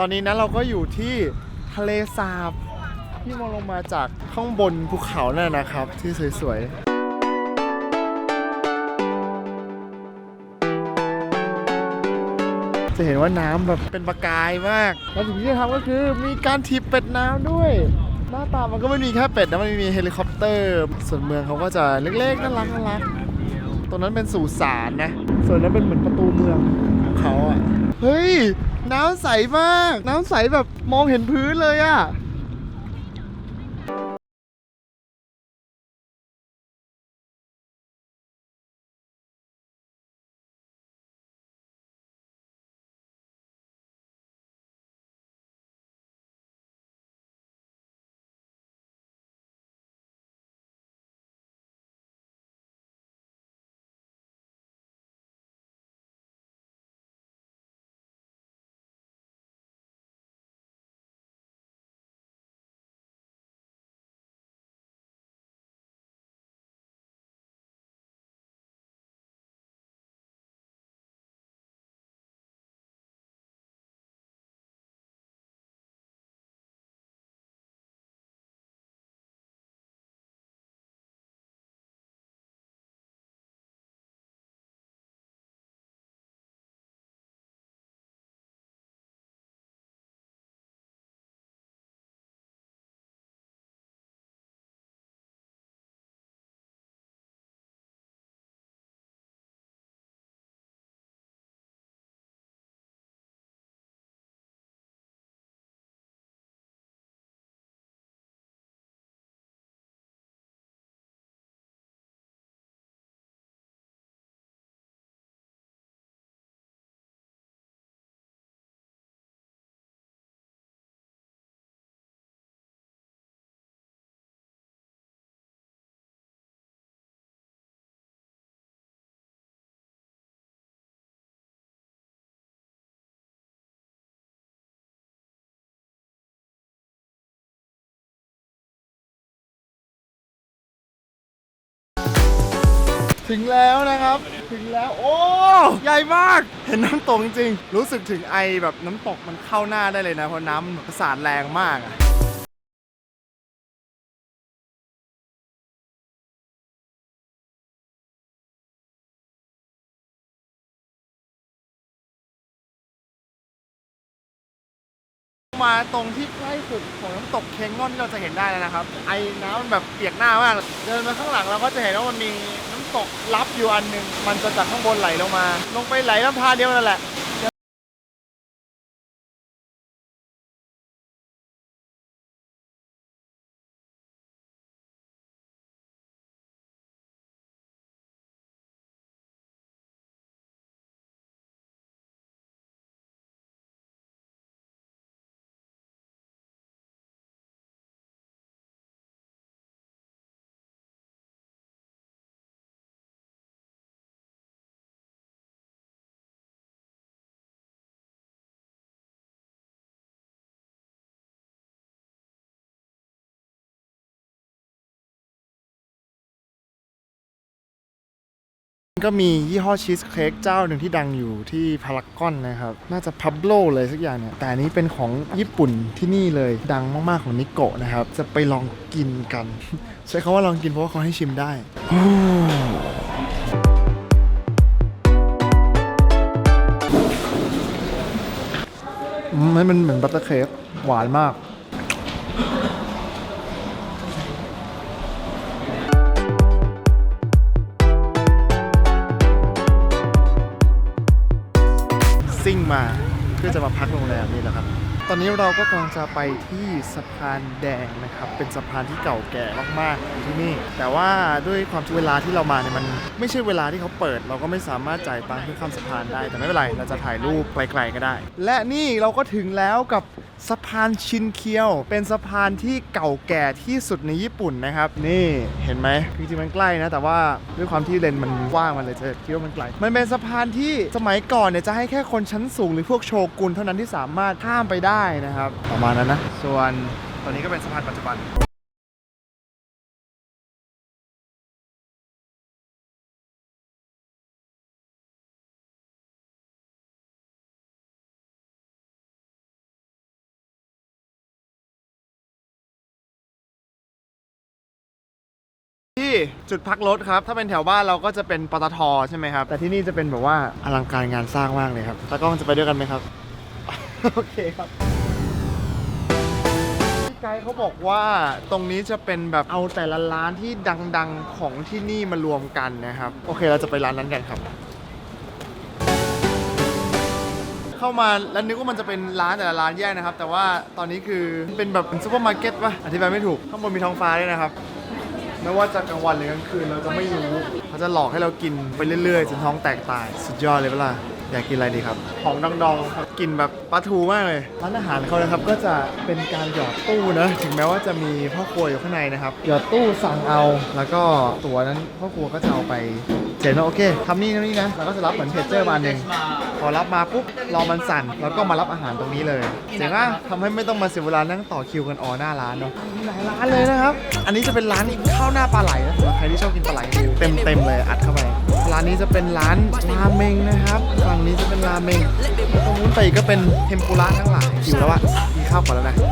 ตอนนี้นะเราก็อยู่ที่ทะเลสาบที่มองลงมาจากข้างบนภูเขานั่นนะครับ ที่สวยๆจะเห็นว่าน้ำแบบเป็นประกายมาก แล้วสิ่งที่ทำก็คือมีการถีบเป็ดน้ำด้วย หน้าตามันก็ไม่มีแค่เป็ดนะมันมีเฮลิคอปเตอร์ ส่วนเมืองเขาก็จะเล็กๆน่ารักน่ารัก ตรงนั้นเป็นสุสานนะ ส่วนนั้นเป็นเหมือนประตูเมืองของเขาอะ เฮ้ย น้ำใสมาก น้ำใสแบบมองเห็นพื้นเลยอะ ถึงแล้วนะครับ ถึงแล้วโอ้ใหญ่มาก เห็นน้ำตกจริงๆรู้สึกถึงไอแบบน้ำตกมันเข้าหน้าได้เลยนะ เพราะน้ำประสาดแรงมากอะมาตรงที่ใกล้สุดของน้ำตกเคงงอนที่เราจะเห็นได้แล้วนะครับ ไอ้น้ำมันแบบเปียกหน้ามาก เดินมาข้างหลังเราก็จะเห็นว่ามันมีน ตกลับอยู่อันหนึ่งมันจะจากข้างบนไหลลงมา ลงไปไหลลำธารเดียวนั่นแหละ ก็มียี่ห้อชีสเค้กเจ้าหนึ่งที่ดังอยู่ที่พารากอนนะครับ น่าจะพับโลเลยสักอย่างเนี่ย แต่อันนี้เป็นของญี่ปุ่นที่นี่เลยดังมากๆของนิโกะนะครับ จะไปลองกินกัน ใช้คำว่าลองกินเพราะว่าเขาให้ชิมได้โอ้มันเหมือนบัตเตอร์เค้กหวานมาก มาเพื่อจะมาพักโรงแรมนี่แหละครับ ตอนนี้เราก็กำลังจะไปที่สะพานแดงนะครับ เป็นสะพานที่เก่าแก่มากๆที่นี่ แต่ว่าด้วยความที่เวลาที่เรามาเนี่ยมันไม่ใช่เวลาที่เขาเปิด เราก็ไม่สามารถจ่ายตังค์เพื่อข้ามสะพานได้ แต่ไม่เป็นไร เราจะถ่ายรูปไกลๆก็ได้ และนี่เราก็ถึงแล้วกับ สะพานชินเคียว เป็นสะพานที่เก่าแก่ที่สุดในญี่ปุ่นนะครับ นี่เห็นไหมจริงๆมันใกล้นะ แต่ว่าด้วยความที่เลนมันกว้างมันเลยจะคิดว่ามันไกล มันเป็นสะพานที่สมัยก่อนเนี่ยจะให้แค่คนชั้นสูงหรือพวกโชกุนเท่านั้นที่สามารถข้ามไปได้นะครับ ประมาณนั้นนะ ส่วนตอนนี้ก็เป็นสะพานปัจจุบัน จุดพักรถครับ ถ้าเป็นแถวบ้านเราก็จะเป็นปตทใช่ไหมครับ แต่ที่นี่จะเป็นแบบว่าอลังการงานสร้างมากเลยครับตากล้องจะไปด้วยกันไหมครับ โอเคครับพี่ไกด์เขาบอกว่าตรงนี้จะเป็นแบบเอาแต่ละร้านที่ดังๆของที่นี่มารวมกันนะครับ โอเคเราจะไปร้านนั้นกันครับ เข้ามาแล้วนึกว่ามันจะเป็นร้านแต่ละร้านแยกนะครับ แต่ว่าตอนนี้คือเป็นแบบเป็นซูเปอร์มาร์เก็ตป่ะอธิบายไม่ถูกข้างบนมีท้องฟ้าด้วยนะครับ ไม่ว่าจะกลางวันหรือกลางคืนเราจะไม่รู้เขาจะหลอกให้เรากินไปเรื่อยๆจนท้องแตกตาย สุดยอดเลยเปะล่า อยากกินอะไรดีครับ ของดองๆครับกินแบบปลาทูมากเลย ร้านอาหารเขานะครับก็จะเป็นการหยอดตู้นะ ถึงแม้ว่าจะมีพ่อครัวอยู่ข้างในนะครับ หยอดตู้สั่งเอา แล้วก็ตัวนั้นพ่อครัวก็จะเอาไปเจ๋งว่าโอเคทำนี่ทำนี่นะ แล้วก็จะรับเหมือนเพจเจอร์มาอันหนึ่งพอรับมาปุ๊บรอมันสั่น แล้วก็มารับอาหารตรงนี้เลยเจ๋งอะทำให้ไม่ต้องมาเสียเวลานั่งต่อคิวกันออหน้าร้านเนาะมีหลายร้านเลยนะครับ อันนี้จะเป็นร้านข้าวหน้าปลาไหลนะสำหรับใครที่ชอบกินปลาไหลเต็มเต็มๆเลยอัดเข้าไป ร้านนี้จะเป็นร้านราเมงนะครับ ฝั่งนี้จะเป็นราเมงตรงนู้นไปอีกก็เป็นเทมปุระทั้งหลายหิวแล้วอะกินข้าวก่อนแล้วนะ